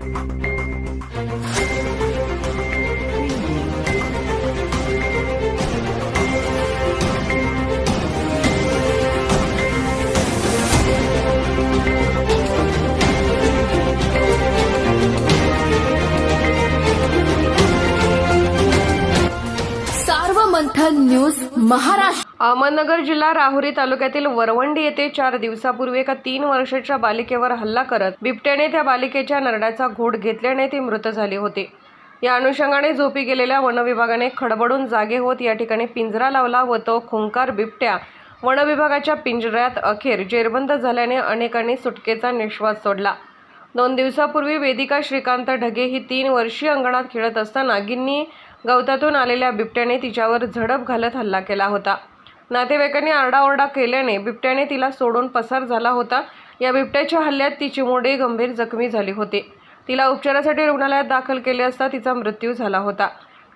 Thank you. Manthan news Maharashtra. Ahmednagar जिल्हा राहुरी तालुक्यातील वरवंडी येथे चार दिवसापूर्वी एका तीन वर्षाच्या बालिकेवर हल्ला करत बिबट्याने त्या बालिकेच्या नरड्याचा घोट घेतल्याने ती मृत झाली होती. या अनुषंगाने झोपी गेलेल्या वनविभागाने खडबडून जागे होत या ठिकाणी पिंजरा लावला व तो खुंकार बिबट्या वनविभागाच्या पिंजऱ्यात अखेर जेरबंद झाल्याने अनेकांनी सुटकेचा निश्वास सोडला. दोन दिवसापूर्वी वेदिका श्रीकांत ढगे ही तीन वर्षीय अंगणात खेळत असताना गिन्नी गवतातून आलेल्या बिबट्याने तिच्यावर झडप घालत हल्ला केला होता. नातेवाईकांनी आरडाओरडा केल्याने बिबट्याने तिला सोडून पसार झाला होता. या बिबट्याच्या हल्ल्यात ती मोडे गंभीर जखमी झाली होती. तिला उपचारासाठी रुग्णालयात दाखल केले असता तिचा मृत्यू झाला होता.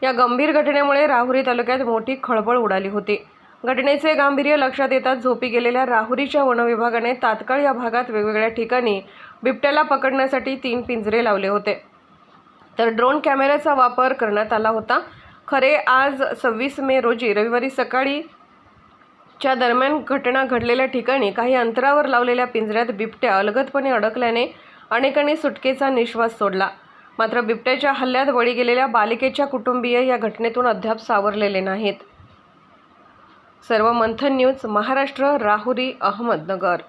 या गंभीर घटनेमुळे राहुरी तालुक्यात मोठी खळबळ उडाली होती. घटनेचे गांभीर्य लक्षात येताच झोपी गेलेल्या राहुरीच्या वनविभागाने तात्काळ या भागात वेगवेगळ्या ठिकाणी बिबट्याला पकडण्यासाठी तीन पिंजरे लावले होते. तर ड्रोन कॅमेऱ्याचा वापर करण्यात आला होता. खरे आज सव्वीस मे रोजी रविवारी सकाळी च्या दरम्यान घटना घडलेल्या ठिकाणी काही अंतरावर लावलेल्या पिंजऱ्यात बिबट्या अलगदपणे अडकल्याने अनेकांनी सुटकेचा निश्वास सोडला. मात्र बिबट्याच्या हल्ल्यात बळी गेलेल्या बालिकेच्या कुटुंबीय या घटनेतून अद्याप सावरलेले नाहीत. सर्व मंथन न्यूज महाराष्ट्र राहुरी अहमदनगर.